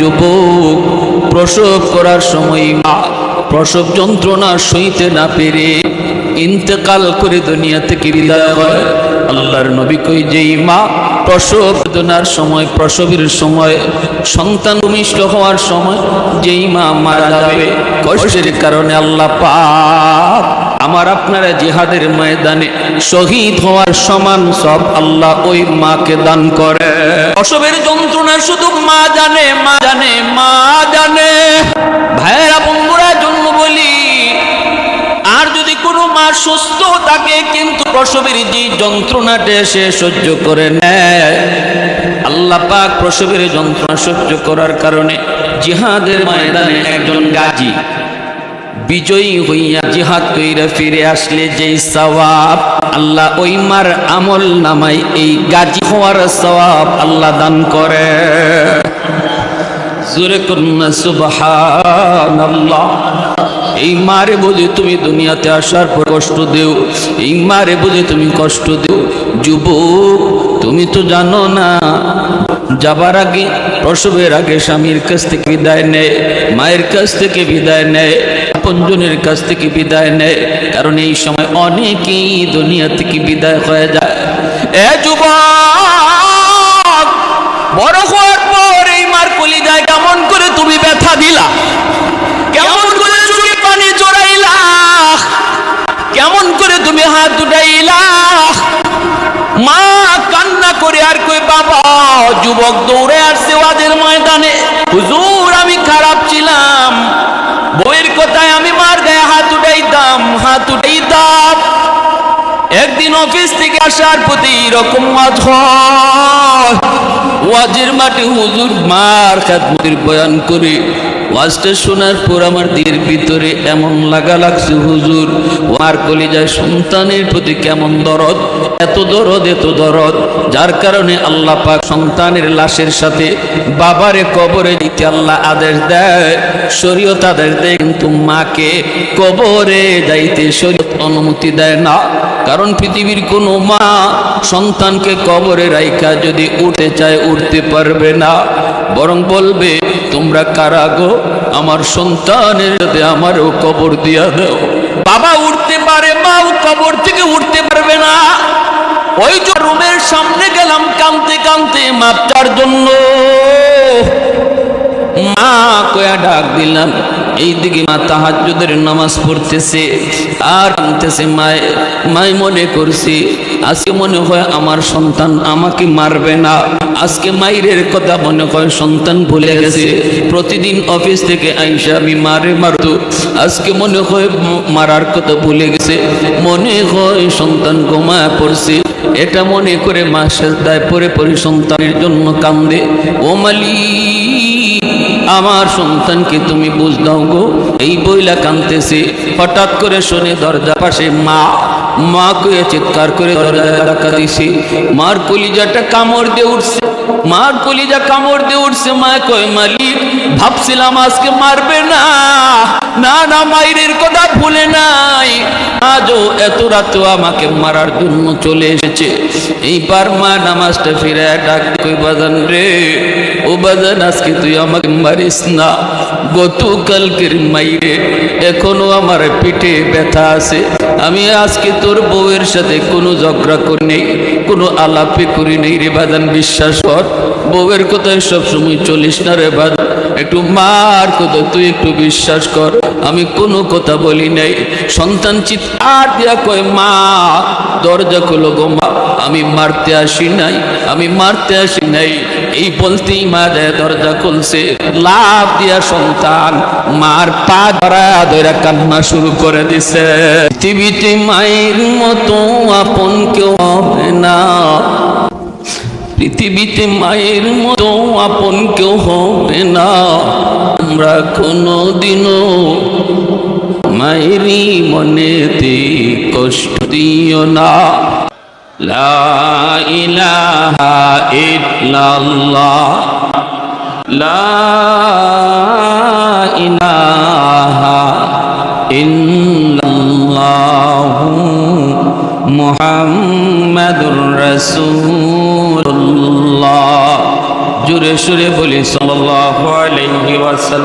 যুবক, প্রসব করার সময় মা, প্রসব যন্ত্রণা সইতে না পেরে ইন্তেকাল করে দুনিয়া থেকে বিদায় হয়। আল্লাহর নবী কই, যেই মা প্রসব বেদনার সময়, প্রসবের সময়, সন্তান ভূমিষ্ঠ হওয়ার সময়, যেই মা মারা যাবে, কষ্টের কারণে আল্লাহ পাক আমার আপনারা জিহাদের ময়দানে শহীদ হওয়ার সমান সব আল্লাহ ওই মাকে দান করে প্রসবের যন্ত্রণা শুধু মা জানে মা জানে মা জানে। ভাইয়েরা, বন্ধুরা, জন্য বলি, আর যদি কোনো মা সুস্থ থাকে, কিন্তু প্রসবের যে যন্ত্রণাটা সে সহ্য করে নেয়। আল্লাহ পাক প্রসবের যন্ত্রণা সহ্য করার কারণে জিহাদের ময়দানে একজন গাজী বিজয়ী হইয়া জিহাদ কইরা ফিরে আসলে যেই সওয়াব, আল্লাহ ওই মার আমল নামাই এই গাজী হওয়ার সওয়াব আল্লাহ দান করে। তুমি আসার কষ্ট দেও তুমি কষ্ট দেও। যুবক, তুমি তো জানো না যাবার আগে প্রসবের আগে স্বামীর কাছ থেকে বিদায় নেয়, মায়ের কাছ থেকে বিদায় নেয়, আপনজনের কাছ থেকে বিদায় নেয়। কারণ এই সময় অনেকেই দুনিয়া থেকে বিদায় হয়ে যায়। এ বড় হওয়ার পর এই মার কলিজায় কেমন করে তুমি ব্যথা দিলা? কেমন করে চোখে পানি জড়াইলা? কেমন করে তুমি হাত উঠাইলা? মা কান্না করে আর কই, বাবা যুবক দৌড়ে আসছে ওয়াজের ময়দানে। হুজুর, আমি খারাপ ছিলাম। বইয়ের কথায়? আমি মার গায়ে হাত উঠাইতাম হাত উঠাইতাম। একদিন অফিস থেকে আসার প্রতি রকম ওয়াজ ওয়াজের মাঠে হুজুর মার খাত বয়ান করে ওয়াজটা শোনার পর আমার দিয়ের ভিতরে এমন লাগা লাগছে, হুজুর মার কলিজায় সন্তানের প্রতি কেমন দরদ? এত দরদ এত দরদ। যার কারণে আল্লাহ পাক সন্তানের লাশের সাথে বাবারে কবরে দিতে আল্লাহ আদেশ দেয়, শরীয়ত আদেশ দেয়, কিন্তু মাকে কবরে যাইতে শরীয়ত অনুমতি দেয় না। কারণ পৃথিবীর কোনো মা সন্তানকে কবরে রাইখা যদি উঠতে চায়, উঠতে পারবে না। বরং বলবে, তোমরা কারা গো? আমার সন্তানের যদি আমারও কবর দিয়া দাও। বাবা উঠতে পারে, মাও কবর থেকে উঠতে পারবে না। ওই রুমের সামনে কয়া ডাক দিলাম। এইদিকে মা তাহাজ্জুদের নামাজ পড়তেছে, আর আনতেছে মায় মাই মনে করছি, আজকে মনে হয় আমার সন্তান আমাকে মারবে না। আজকে মাইরের কথা মনে হয় সন্তান ভুলে গেছে। প্রতিদিন অফিস থেকে আইসা আমি মারে মারতো। আজকে মনে হয় মারার কথা ভুলে গেছে। মনে হয় সন্তান ঘুমায় পড়ছে। এটা মনে করে মা সেজদায় পরে পরে সন্তানের জন্য কান্দে। ও মালিক! আমার সন্তানকে তুমি বুঝ দাও গো। এই বইলা কানতেছে, হঠাৎ করে শুনে দরজা পাশে মা মা কয়ে চিৎকার করে দরজা দিছে। মার কলিজাটা কামড় দিয়ে উঠছে, মার কলিজা কামড় দিয়ে উঠছে। মা কয়, মালিক, ভাবছিলাম আজকে মারবে না। না না, মায়ের কথা ভুলে নাই। আজও এত রাতেও আমাকে মারার জন্য চলে এসেছে। এইবার মা নামাজটা ফিরে ডাক কই, বাজান রে, ও বাজান, আজকে তুই আমাকে মারিস না। গতকালকের মাইরে এখনও আমার পিঠে ব্যথা আছে। আমি আজকে তোর বউয়ের সাথে কোনো ঝগড়া করি নেই, কোনো আলাপে করি নেই রে বাজান, বিশ্বাস কর। বউয়ের কথায় সবসময় চলিস না রে বাজান। একটু মার কথা তুই একটু বিশ্বাস কর। আমি কোনো কথা বলি নাই। সন্তান চিৎকার দিয়া কয়, মা, দরজা খুলো গো মা, আমি মারতে আসি নাই, আমি মারতে আসি নাই। এই বলতেই মা যায় দরজা খুলছে। লাভ দিয়া সন্তান মার পা ধরা ধরা কান্না শুরু করে দিছে। পৃথিবীতে মায়ের মতো আপন কেউ হবে না। পৃথিবীতে মায়ের মতো আপন কেউ হবে না। আমরা কোনো দিনও মায়েরই মনেতে কষ্ট দিও না। লা ইলাহা লা মুহাম্মাদুর রসুল্লাহ জুরে সুরে বলি সাল্লাল্লাহু আলাইহি ওয়াসাল্লাম।